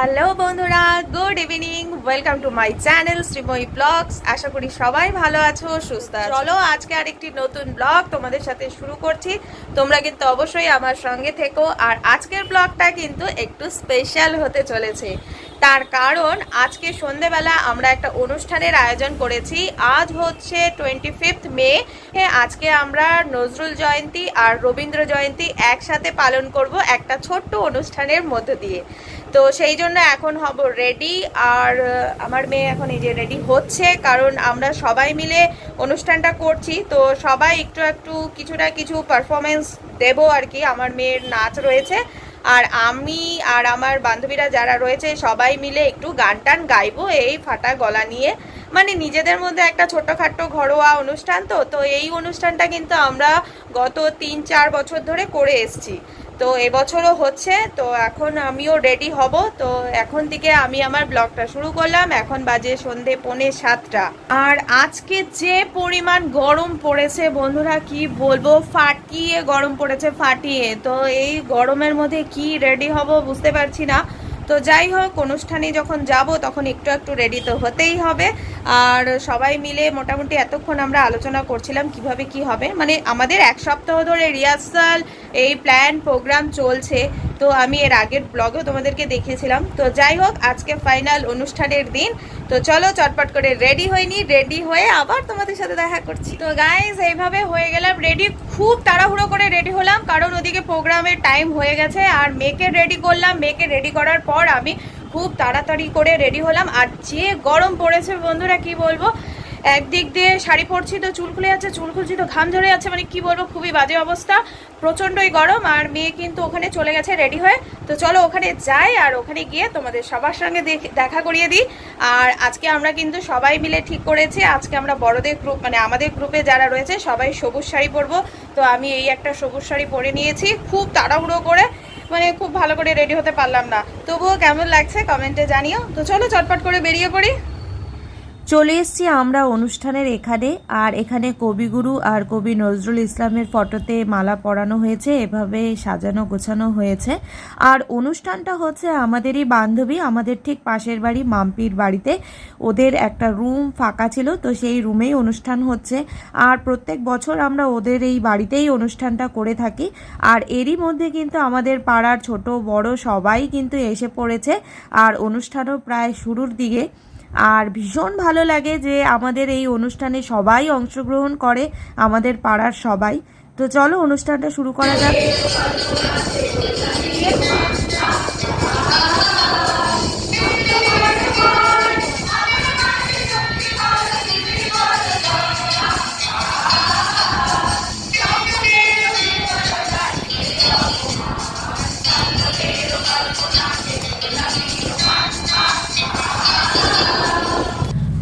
Hello বন্ধুরা, good evening, welcome to my channel Sreemoyee blogs. আশা করি সবাই ভালো আছো, সুস্থ। চলো আজকে আরেকটি নতুন ব্লগ তোমাদের সাথে শুরু করছি। তোমরা কিন্তু অবশ্যই আমার সঙ্গে থেকো। আর আজকের ব্লগটা কিন্তু একটু স্পেশাল হতে চলেছে। তার কারণ আজকে সন্ধেবেলা আমরা একটা অনুষ্ঠানের আয়োজন করেছি। আজ হচ্ছে টোয়েন্টি ফিফথ মে আজকে আমরা নজরুল জয়ন্তী আর রবীন্দ্র জয়ন্তী একসাথে পালন করব একটা ছোট্ট অনুষ্ঠানের মধ্য দিয়ে। তো সেই জন্য এখন হব রেডি আর আমার মেয়ে এখন এই যে রেডি হচ্ছে, কারণ আমরা সবাই মিলে অনুষ্ঠানটা করছি, তো সবাই একটু একটু কিছু না কিছু পারফরমেন্স দেবো আর কি, আমার মেয়ের নাচ রয়েছে, আর আমি আর আমার বান্ধবীরা যারা রয়েছে, সবাই মিলে একটু গান টান গাইবো এই ফাটা গলা নিয়ে। মানে নিজেদের মধ্যে একটা ছোট্টখাট্ট ঘরোয়া অনুষ্ঠান তো তো এই অনুষ্ঠানটা কিন্তু আমরা গত তিন চার বছর ধরে করে এসছি। তো এবছরও হচ্ছে, তো এখন আমিও রেডি হব। তো এখন থেকে আমি আমার ব্লগটা শুরু করলাম। এখন বাজে সন্ধে পৌনে সাতটা। আর আজকে যে পরিমাণ গরম পড়েছে, বন্ধুরা কি বলব? ফাটিয়ে গরম পড়েছে, ফাটিয়ে। তো এই গরমের মধ্যে কি রেডি হব বুঝতে পারছি না। তো যাই হোক, অনুষ্ঠানে যখন যাব তখন একটু একটু রেডি তো হতেই হবে। আর সবাই মিলে মোটামুটি এতক্ষণ আমরা আলোচনা করছিলাম কীভাবে কি হবে। মানে আমাদের এক সপ্তাহ ধরে রিহার্সাল এই প্ল্যান প্রোগ্রাম চলছে। তো আমি এর আগের ব্লগেও তোমাদেরকে দেখিয়েছিলাম তো যাই হোক, আজকে ফাইনাল অনুষ্ঠানের দিন। তো চলো চটপট করে রেডি হয়নি রেডি হয়ে আবার তোমাদের সাথে দেখা করছি। তো গাইজ এইভাবে হয়ে গেলাম। রেডি খুব তাড়াহুড়ো করে রেডি হলাম, কারণ ওদিকে প্রোগ্রামের টাইম হয়ে গেছে। আর মেয়েকে রেডি করলাম। মেয়েকে রেডি করার পর আমি খুব তাড়াতাড়ি করে রেডি হলাম। আর যে গরম পড়েছে বন্ধুরা, কি বলব? একদিক দিয়ে শাড়ি পরছি তো চুল খুলে যাচ্ছে, চুল খুলছি তো ঘাম ঝরে যাচ্ছে মানে কি বলব, খুবই বাজে অবস্থা। প্রচণ্ডই গরম, আর মেয়ে কিন্তু ওখানে চলে গেছে রেডি হয়ে। তো চলো ওখানে যাই, আর ওখানে গিয়ে তোমাদের সবার সঙ্গে দেখা করিয়ে দিই। আর আজকে আমরা কিন্তু সবাই মিলে ঠিক করেছি, আজকে আমরা বড়দের গ্রুপ মানে আমাদের গ্রুপে যারা রয়েছে, সবাই সবুজ শাড়ি পরবো। তো আমি এই একটা সবুজ শাড়ি পরে নিয়েছি, খুব তাড়াহুড়ো করে মানে খুব ভালো করে রেডি হতে পারলাম না। তবুও কেমন লাগছে কমেন্টে জানিও। তো চলো চটপট করে বেরিয়ে পড়ি। চলে এসেছি আমরা অনুষ্ঠানের এখানে। আর এখানে কবিগুরু আর কবি নজরুল ইসলামের ফটোতে মালা পরানো হয়েছে, এভাবে সাজানো গোছানো হয়েছে। আর অনুষ্ঠানটা হচ্ছে আমাদেরই বান্ধবী, আমাদের ঠিক পাশের বাড়ি, মাম্পির বাড়িতে। ওদের একটা রুম ফাঁকা ছিল, তো সেই রুমেই অনুষ্ঠান হচ্ছে। আর প্রত্যেক বছর আমরা ওদের এই বাড়িতেই অনুষ্ঠানটা করে থাকি। আর এরই মধ্যে কিন্তু আমাদের পাড়ার ছোট বড় সবাই কিন্তু এসে পড়েছে। আর অনুষ্ঠানও প্রায় শুরুর দিকে। আর ভীষণ ভালো লাগে যে আমাদের এই অনুষ্ঠানে সবাই অংশগ্রহণ করে, আমাদের পাড়ার সবাই। তো চলো অনুষ্ঠানটা শুরু করা যাক।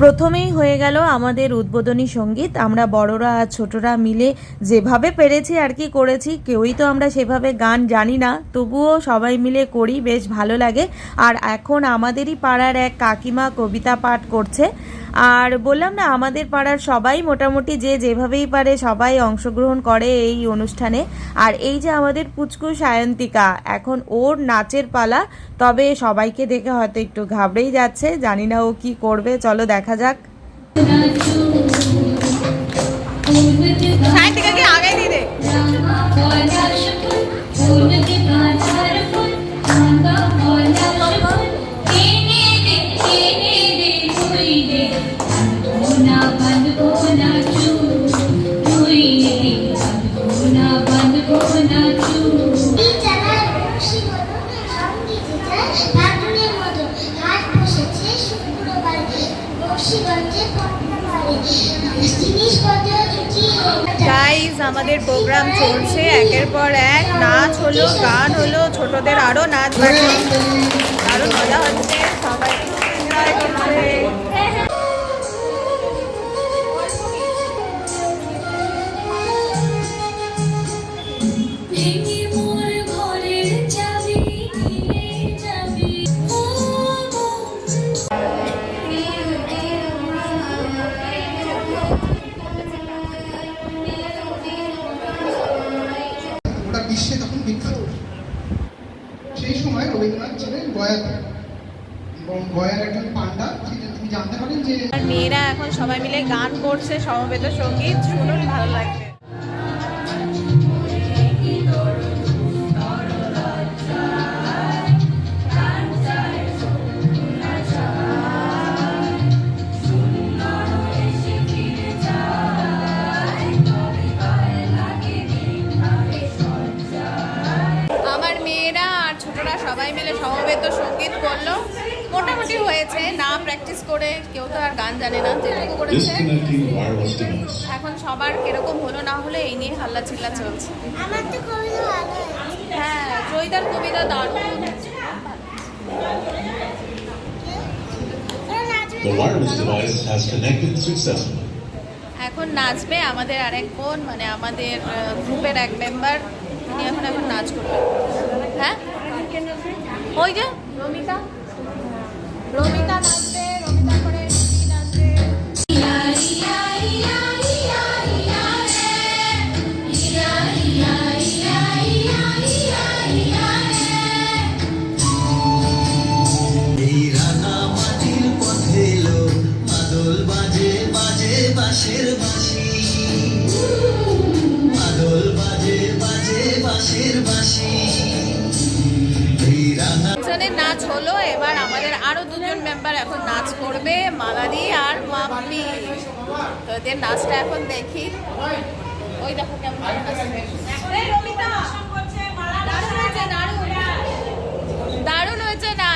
প্রথমেই হয়ে গেল আমাদের উদ্বোধনী সংগীত। আমরা বড়রা আর ছোটরা মিলে যেভাবে পেরেছি আর কি করেছি, কেউই তো আমরা সেভাবে গান জানি না। তবুও সবাই মিলে করি, বেশ ভালো লাগে। আর এখন আমাদেরই পাড়ার এক কাকিমা কবিতা পাঠ করছে। আর বললাম না, আমাদের পাড়ার সবাই মোটামুটি যে যেভাবেই পারে সবাই অংশগ্রহণ করে এই অনুষ্ঠানে। আর এই যে আমাদের পুচকু সায়ন্তিকা, এখন ওর নাচের পালা, তবে সবাইকে দেখে হয়তো একটু ঘাবড়েই যাচ্ছে, জানি না ও কি করবে, চলো দেখা যাক। সাহিত্যিকাকে আগে দিয়ে দে হলো ছোটদের আরও সমবেত সংগীত হাল্লা চিল্লা চলছে। আমার তো কবিতা ভালো হ্যাঁ জয়দার কবিতা দারুণ। ওরা নাচবে The wireless device has connected successfully. এখন নাচবে আমাদের আরেক বোন মানে আমাদের গ্রুপের এক মেম্বার উনি এখন এখন নাচ করবে। হ্যাঁ? ওই যে রমিতা। রমিতা বাঁশের বাঁশি। মাদল বাজে বাজে বাঁশের বাঁশি। নাচ হলো এবার আমাদের আরও দুজন মেম্বার এখন নাচ করবে মালাদি আর মাম্পি তো এদের নাচটা এখন দেখি। ওই দেখো কেমন দারুণ হয়েছে, দারুণ। দারুণ হয়েছে নাচ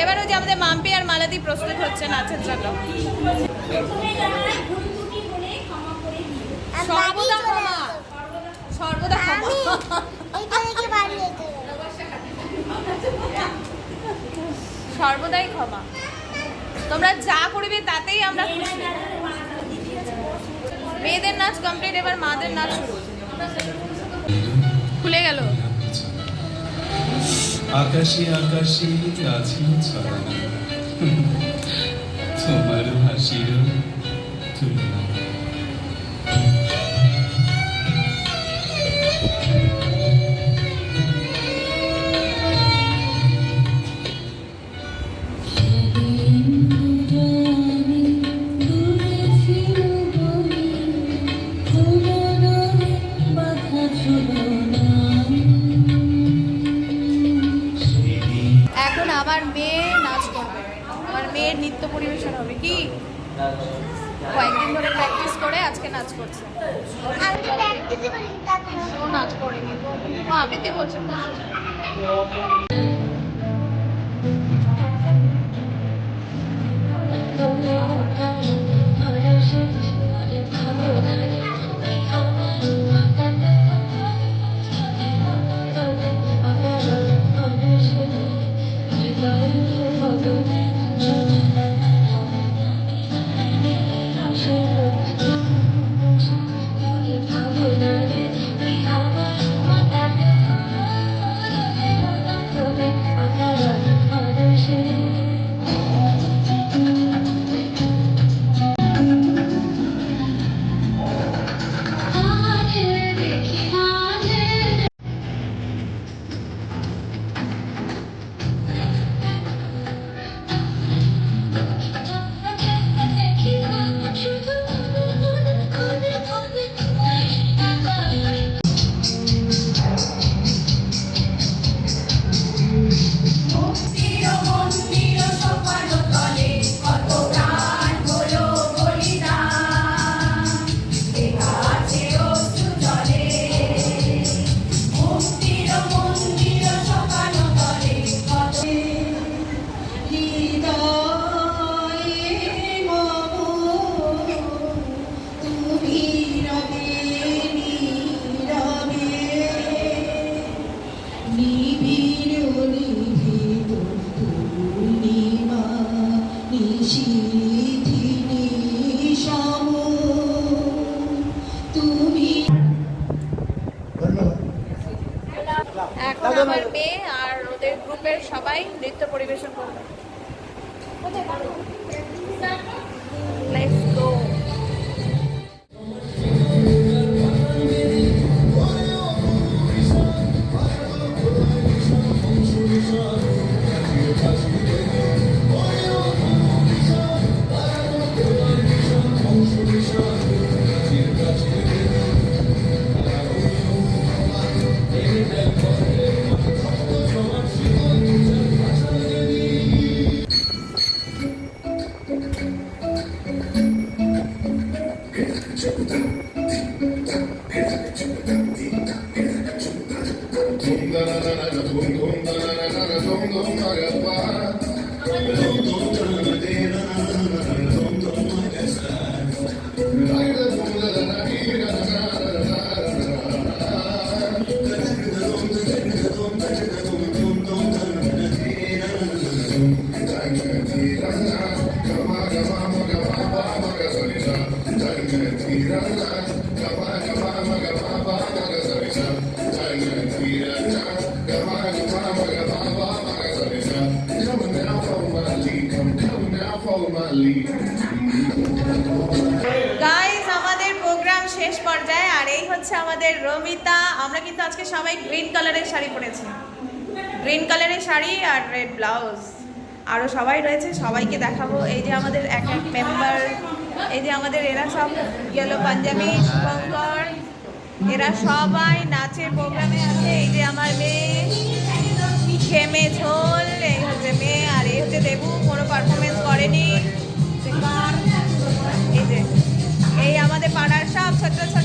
এবার ওই যে আমাদের মাম্পি আর মালাদি প্রস্তুত হচ্ছে নাচের জন্য। সর্বদা ক্ষমা। সর্বদা ক্ষমা। সর্বদাই ক্ষমা। তোমরা যা করবে তাতেই আমরা খুশি। মেয়েদের নাচ কমপ্লিট এবার মাদের নাচ শুরু। খুলে গেল। আকাশে আকাশে গাছে ছড়ানো তোমার হাসির গাইজ আমাদের প্রোগ্রাম শেষ পর্যায়ে, আর এই হচ্ছে আমাদের রমিতা। আমরা কিন্তু আজকে সবাই গ্রিন কালারের শাড়ি পরেছি। গ্রিন কালারের শাড়ি আর রেড ব্লাউজ আরও সবাই রয়েছে, সবাইকে দেখাবো। এই যে আমাদের এক এক মেম্বার এই যে আমাদের এরা সব ইয়েলো পাঞ্জাবি, শুভঙ্কর, এরা সবাই নাচের প্রোগ্রামে আছে। এই যে আমার মেয়ে, খেমে ঝোল, এই হচ্ছে মেয়ে, আর এই হচ্ছে দেবু। কোনো পারফরমেন্স পাড়ার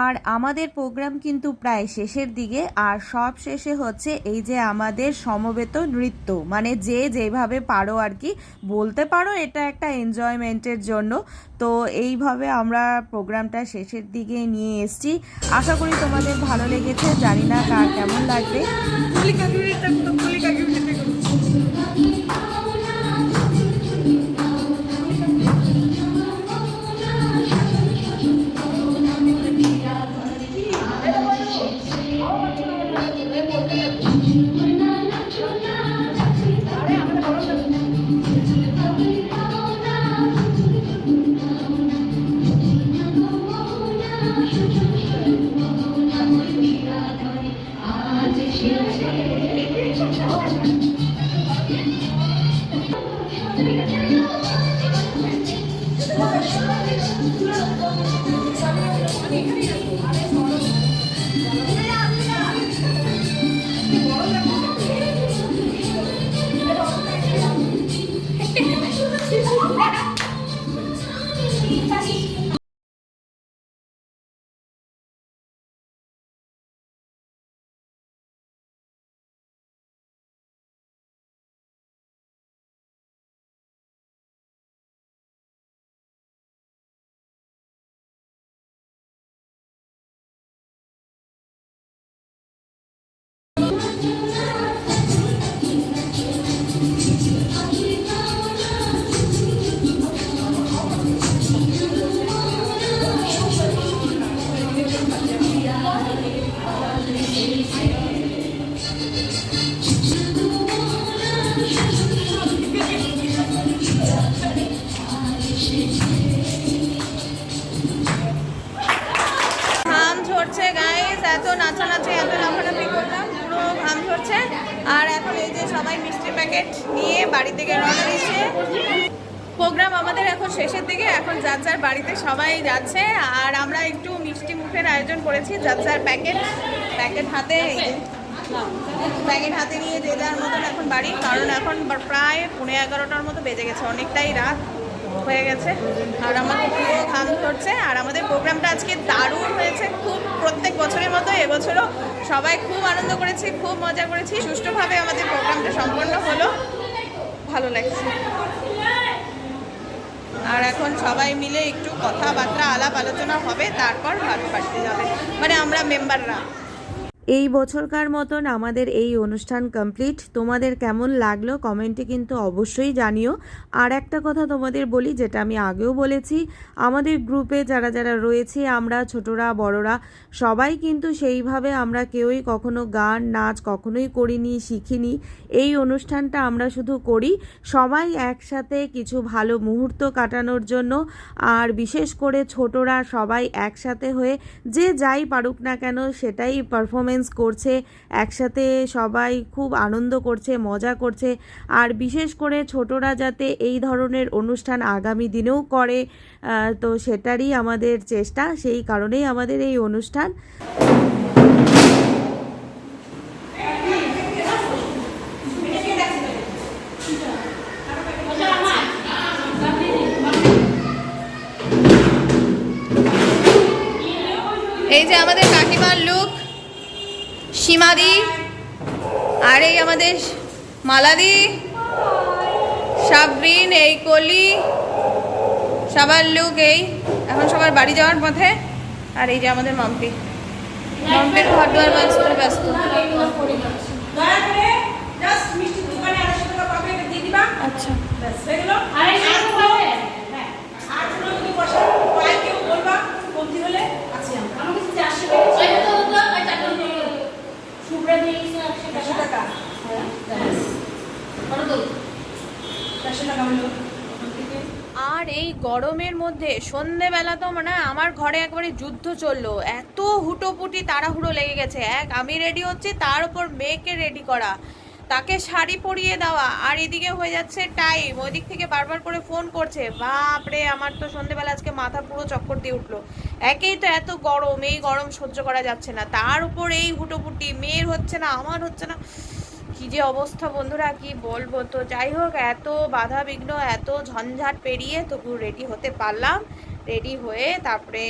আর আমাদের প্রোগ্রাম কিন্তু প্রায় শেষের দিকে, আর সব শেষে হচ্ছে এই যে আমাদের সমবেত নৃত্য। মানে যে যেভাবে পারো আর কি, বলতে পারো এটা একটা এনজয়মেন্টের জন্য। তো এইভাবে আমরা প্রোগ্রামটা শেষের দিকে নিয়ে এসেছি। আশা করি তোমাদের ভালো লেগেছে, জানি না কার কেমন লাগবে। যার বাড়িতে সবাই যাচ্ছে, আর আমরা একটু মিষ্টি মুখের আয়োজন করেছি যার প্যাকেট প্যাকেট হাতে প্যাকেট হাতে নিয়ে যে যার মতন এখন বাড়ি, কারণ এখন প্রায় পৌনে এগারোটার মতো বেজে গেছে, অনেকটাই রাত হয়ে গেছে, আর আমাদের ঘাম ধরছে, আর আমাদের প্রোগ্রামটা আজকে দারুণ হয়েছে, খুব প্রত্যেক বছরের মতো, এবছরও সবাই খুব আনন্দ করেছি, খুব মজা করেছি, সুষ্ঠুভাবে আমাদের প্রোগ্রামটা সম্পন্ন হলো, ভালো লাগছে। আর এখন সবাই মিলে একটু কথাবার্তা, আলাপ আলোচনা হবে, তারপর ভাত পাড়তে যাবে। মানে আমরা মেম্বাররা। এই বছরকার মতন আমাদের এই অনুষ্ঠান কমপ্লিট তোমাদের কেমন লাগল কমেন্টে কিন্তু অবশ্যই জানিও। আর একটা কথা তোমাদের বলি, যেটা আমি আগেও বলেছি, আমাদের গ্রুপে যারা যারা রয়েছে, আমরা, ছোটরা, বড়রা, সবাই কিন্তু সেইভাবে আমরা কেউই কখনো গান, নাচ কখনোই করিনি, শিখিনি। এই অনুষ্ঠানটা আমরা শুধু করি সবাই একসাথে কিছু ভালো মুহূর্ত কাটানোর জন্য। আর বিশেষ করে ছোটরা সবাই একসাথে হয়ে যে যাই পারুক না কেন, সেটাই পারফরমেন্স এক্সপিরিয়েন্স করছে, একসাথে সবাই খুব আনন্দ করছে, মজা করছে। আর বিশেষ করে ছোটরা যাতে এই ধরনের অনুষ্ঠান আগামী দিনেও করে তো সেটারই আমাদের চেষ্টা, সেই কারণেই আমাদের এই অনুষ্ঠান। এই যে আমাদের কাকিমার লুক সীমাদি, আর এই আমাদের মালাদি, সাবরিন, এই কলি, সবার লুক এই। এখন সবার বাড়ি যাওয়ার পথে, আর এই যে আমাদের মাম্পি। মাম্পির ঘর দুয়ার মাজতে ব্যস্ত আচ্ছা আর এই গরমের মধ্যে সন্ধেবেলা তো মানে আমার ঘরে একবারে যুদ্ধ চলল। এত হুটোপুটি, তাড়াহুড়ো লেগে গেছে। এক, আমি রেডি হচ্ছি, তার উপর মেয়েকে রেডি করা। তাকে শাড়ি পরিয়ে দেওয়া। আর এদিকে হয়ে যাচ্ছে টাইম ওইদিক থেকে বারবার করে ফোন করছে। বাপরে, আমার তো সন্ধেবেলা আজকে মাথা পুরো চক্কর দিয়ে উঠল। একেই তো এত গরম, এই গরম সহ্য করা যাচ্ছে না। তার উপর এই হুটোপুটি, মেয়ের হচ্ছে না, আমার হচ্ছে না। কি যে অবস্থা বন্ধুরা, কি বলব তো? যাই হোক, এত বাধা বিঘ্ন, এত ঝঞ্ঝাট পেরিয়ে তবু রেডি হতে পারলাম। রেডি হয়ে তারপরে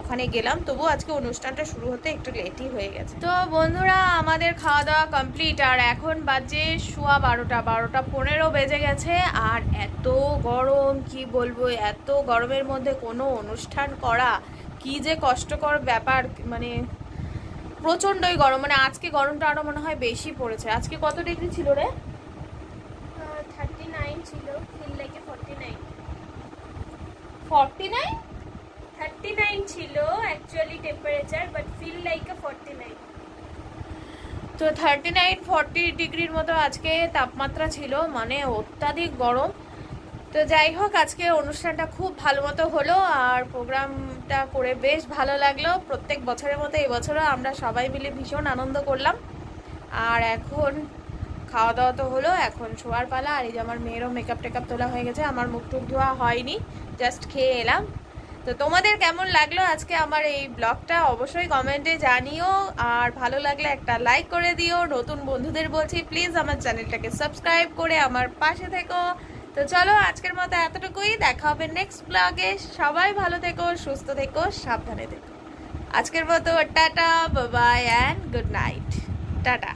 ওখানে গেলাম। তবু আজকে অনুষ্ঠানটা শুরু হতে একটু লেটই হয়ে গেছে। তো বন্ধুরা আমাদের খাওয়া দাওয়া কমপ্লিট আর এখন বাজে শোয়া বারোটা বারোটা পনেরো বেজে গেছে। আর এত গরম কি বলব এত গরমের মধ্যে কোনো অনুষ্ঠান করা কি যে কষ্টকর ব্যাপার মানে প্রচন্ডই গরম। মানে আজকে গরমটা আরও মনে হয় বেশি পড়েছে। আজকে কত ডিগ্রি ছিল রে? থার্টি নাইন ছিল feel লাইকে forty nine forty nine thirty nine ছিল actually temperature but feel like a forty nine তো থার্টি নাইন ফর্টি ডিগ্রির মতো আজকে তাপমাত্রা ছিল মানে অত্যাধিক গরম। তো যাই হোক আজকে অনুষ্ঠানটা খুব ভালো মতো হলো আর প্রোগ্রামটা করে বেশ ভালো লাগল। প্রত্যেক বছরের মতো এবছরও আমরা সবাই মিলে ভীষণ আনন্দ করলাম। আর এখন খাওয়া দাওয়া তো হলো, এখন শোয়ার পালা, আর এই যে আমার মেয়েরও মেকআপ টেকআপ তোলা হয়ে গেছে, আমার মুখ টুক ধোয়া হয়নি জাস্ট খেয়ে এলাম। তো তোমাদের কেমন লাগল আজকে আমার এই ব্লগটা? অবশ্যই কমেন্টে জানিও, আর ভালো লাগলে একটা লাইক করে দিও। নতুন বন্ধুদের বলছি প্লিজ আমার চ্যানেলটাকে সাবস্ক্রাইব করে আমার পাশে থেকো। তো চলো আজকের মতো এতটুকুই, দেখা হবে নেক্সট ব্লগে সবাই ভালো থেকো, সুস্থ থেকো, সাবধানে থেকো। আজকের মতো টাটা বাবাই অ্যান্ড গুড নাইট টাটা।